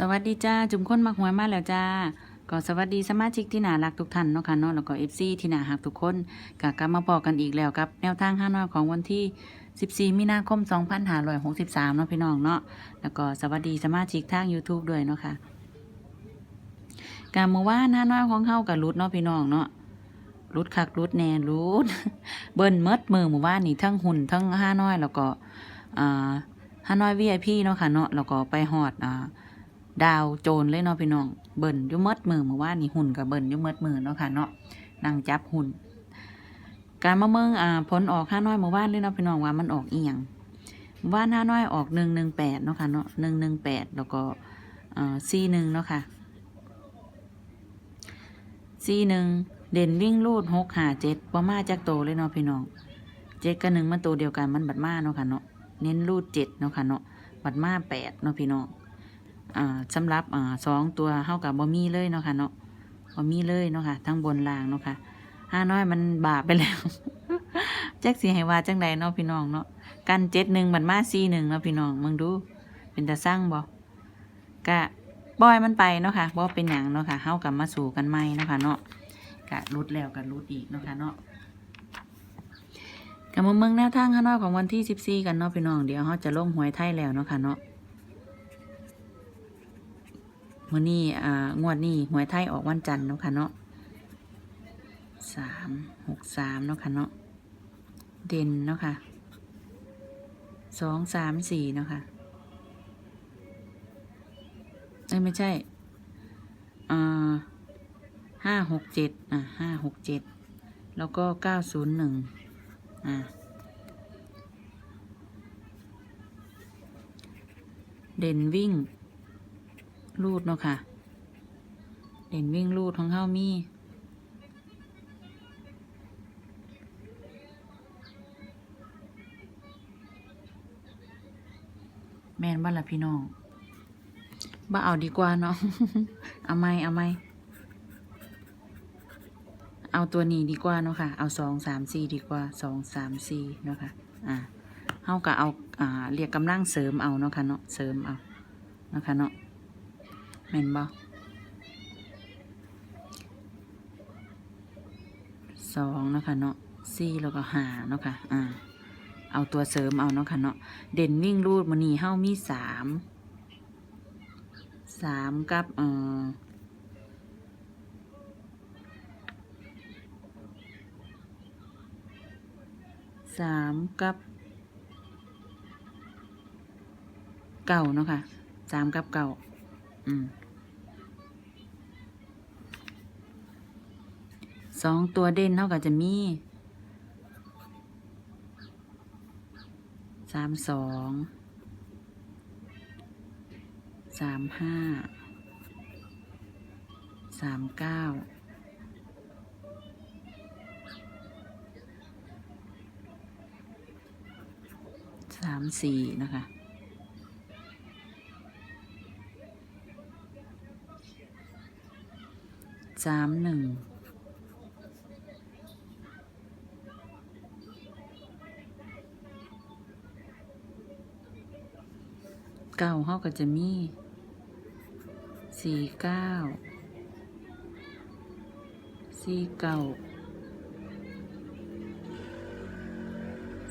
สวัสดีจ้าจุ่มค้นมักหวยมาแล้วจ้าก็สวัสดีสมาชิกที่น่ารักทุกท่านเนาะค่ะเนาะแล้วก็เอฟซีที่น่ารักทุกคนก็กลับมาบอกกันอีกแล้วกับ แนวทางห้าน้อยของวันที่ 14 มีนาคม 2563เนาะพี่น้องเนาะแล้วก็สวัสดีสมาชิกทาง YouTube ด้วยเนาะค่ะการเมื่อวานห้าน้อยของเฮากับรุดเนาะพี่น้องเนาะรุดคักรุดแน่รุดเบิ้นเมดมือหมู่บ้านนี่ทั้งหุ่นทั้งห้าน้อยแล้วก็อ่าห้าน้อย VIP เนาะค่ะเนาะแล้วก็ไปฮอดอ่า ดาวโจรเลยเนาะพี่น้องเบิ่นยุ่มดมือเมื่อวานนี่หุ่นกับเบิ่นยุ่มดมือเนาะค่ะเนาะนั่งจับหุ่น การมาเมืองอ่าผลออกห้าน้อยเมื่อวานเลยเนาะพี่น้องว่ามันออกอีหยังเมื่านห้าน้อยออกหนึ่งหนึ่งแปดเนาะค่ะเนาะหนึ่งหนึ่งแปดแล้วก็อ่าสี่หนึ่งเนาะค่ะสี่หนึ่งเด่นวิ่งลูดหกหาเจ็ดว่ามาจากโตเลยเนาะพี่น้องเจ็ดกับหนึ่งมันโตเดียวกันมันบัดมาเนาะค่ะเนาะเน้นลูดเจ็ดเนาะค่ะเนาะบัดมาแปดเนาะพี่น้อง อ่าสำหรับอ่าสองตัวเท่ากับบะมี่เลยเนาะค่ะเนาะบะมี่เลยเนาะค่ะทั้งบนล่างเนาะค่ะห้าน้อยมันบาปไปแล้วแจ็คสีให้ว่าจังใดเนาะพี่น้องเนาะกันเจ็ดหนึ่งบันมาสี่หนึ่งเนาะพี่น้องมึงดู เป็นตาสร้างบ่กะบอยมันไปเนาะค่ะบ่เป็นหยังเนาะค่ะเฮากลับมาสู่กันใหม่เนาะค่ะเนาะกะรุดแล้วกะรุดอีกเนาะค่ะเนาะกับมาเมืองแนวทางข้างนอกของวันที่สิบสี่กันเนาะพี่น้องเดี๋ยวเขาจะลงหวยไทยแล้วเนาะค่ะเนาะ มื่อนี้อ่างวดนี้หวยไทยออกวันจันทร์เนาะค่ะเนาะสามหกสามเนาะค่ะเนาะเด่นเนาะค่ะสองสามสี่เนาะค่ะเอ้ไม่ใช่อ่าห้าหกเจ็ดอ่าห้าหกเจ็ดแล้วก็เก้าศูนย์หนึ่งอ่าเด่นวิ่ง รูดเนาะค่ะ เด่นวิ่งรูดของเข้ามีแมนบ้านละพี่น้องบ้าเอาดีกว่าเนาะเอาไหมเอาไหมเอาตัวนี้ดีกว่าเนาะค่ะ เอาสองสามสี่ดีกว่าสองสามสี่เนาะค่ะ อ่าเฮาก็เอา อ่า เรียกกำลังเสริมเอาเนาะค่ะเนาะ เสริมเอา เนาะค่ะเนาะ แม่นบ่สองนะคะเนาะสี่แล้วก็หาเนาะค่ะ อ่า เอาตัวเสริมเอาเนาะค่ะเนาะ เด่นวิ่งรูดมันนี่เฮ้ามีสาม สามกับเอ่อสามกับเก่าเนาะค่ะสามกับเก่า สองตัวเด่นเท่ากับจะมีสามสองสามห้าสามเก้าสามสี่นะคะ สามหนึ่งเก้าเขาก็จะมีสี่เก้าสี่เก้า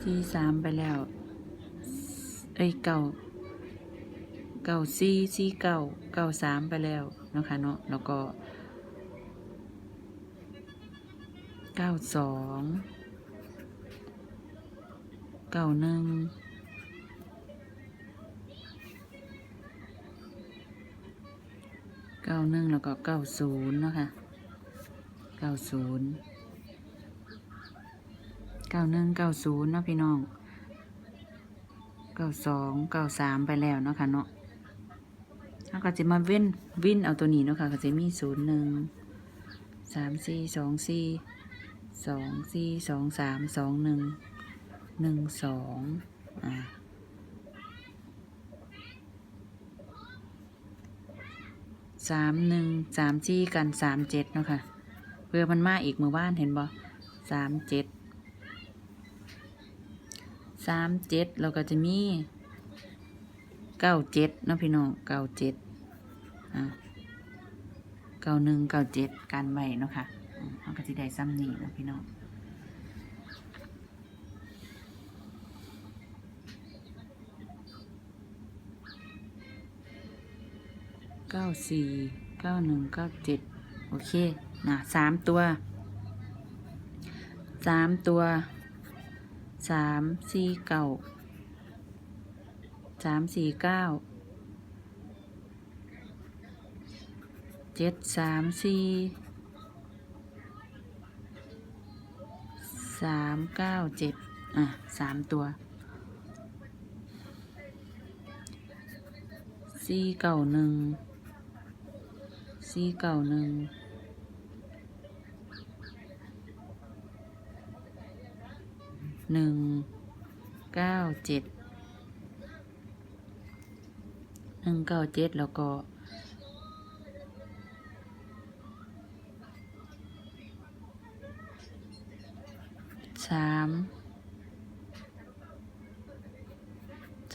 สี่สามไปแล้ว เอ้ยเก้าเก้าสี่สี่เก้าเก้าสามไปแล้วนะคะเนาะแล้วก็ เก้าสองเก้าหนึ่งเก้าหนึ่งแล้วก็เก้าศูนย์นะคะเก้าศูนย์เก้าหนึ่งเก้าศูนย์เนาะพี่น้องเก้าสองเก้าสามไปแล้วเนาะค่ะเนาะแล้วก็จะมาเว้นวินเอาตัวนี้เนาะค่ะก็จะมีศูนย์หนึ่งสามสี่สองสี่ สองสี่สองสามสองหนึ่งหนึ่งสองอ่าสามหนึ่งสามสี่กันสามเจ็ดเนาะค่ะ เพื่อมันมาอีกเมื่อวานเห็นบ่สามเจ็ดสามเจ็ดเราก็จะมีเก้าเจ็ดเนาะพี่น้องเก้าเจ็ดอ่าเก้าหนึ่งเก้าเจ็ดการไว้เนาะค่ะ เขาก็จะได้ซ้ำนี่นะพี่น้องเก้าสี่เก้าหนึ่งเก้าเจ็ดโอเคนะสามตัวสามตัวสามสี่เก้าสามสี่เก้าเจ็ดสามสี่ สามเก้าเจ็ดอะสามตัวสี่เก้าหนึ่งสี่เก้าหนึ่งหนึ่งเก้าเจ็ดหนึ่งเก้าเจ็ดแล้วก็ สาม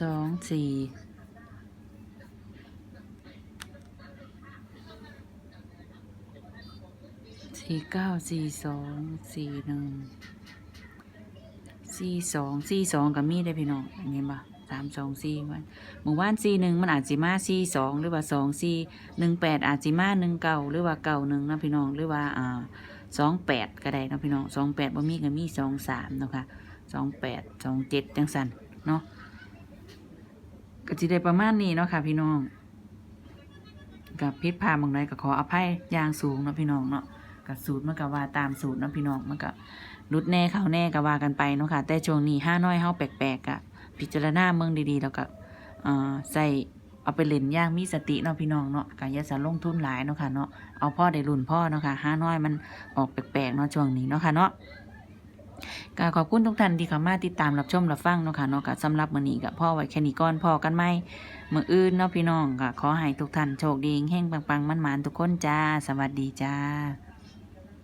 สองสี่สี่เก้าสี่สองสี่หนึ่งสี่สองสี่สองกับมีได้พี่น้องอันนี้ปะสามสองสี่วันหมู่บ้านสี่หนึ่งมันอาจสิมาสี่สองหรือว่าสองสี่หนึ่งแปดอาจสิมาหนึ่งเก้าหรือว่าเก้าหนึ่งนะพี่น้องหรือว่าอ่า สองแปดก็ได้เนาะพี่น้องสองแปดบ่มีก็มีสองสามเนาะค่ะสองแปดสองเจ็ดจังสันเนาะก็จะได้ประมาณนี้เนาะค่ะพี่น้อง กับพิษพาบางไรก็ขออภัยอย่างสูงเนาะพี่น้องเนาะกับสูตรมันก็ว่าตามสูตรเนาะพี่น้องมันก็รุดแน่เข้าแน่ก็ว่ากันไปเนาะค่ะแต่ช่วงนี้ห้าน้อยเฮาแปลกๆกะพิจารณาเมืองดีๆแล้วก็เออใส่ เอาไปเล่นย่างมีสติเนาะพี่น้องเนาะกอย่าสะลงทุนหลายเนาะค่ะเนาะเอาพ่อได้รุ่นพ่อเนาะค่ะห้าน้อยมันออกแปลกๆเนาะช่วงนี้เนาะค่ะเนาะก็ขอบคุณทุกท่านที่เข้ามาติดตามรับชมรับฟังเนาะค่ะเนาะก็สำหรับมื้อนี้ก็พ่อไว้แค่นี้ก่อนพอกันไหมมื้ออื่นเนาะพี่น้องก็ขอให้ทุกท่านโชคดีแห่งปังๆมั่นๆทุกคนจ้า สวัสดีจ้า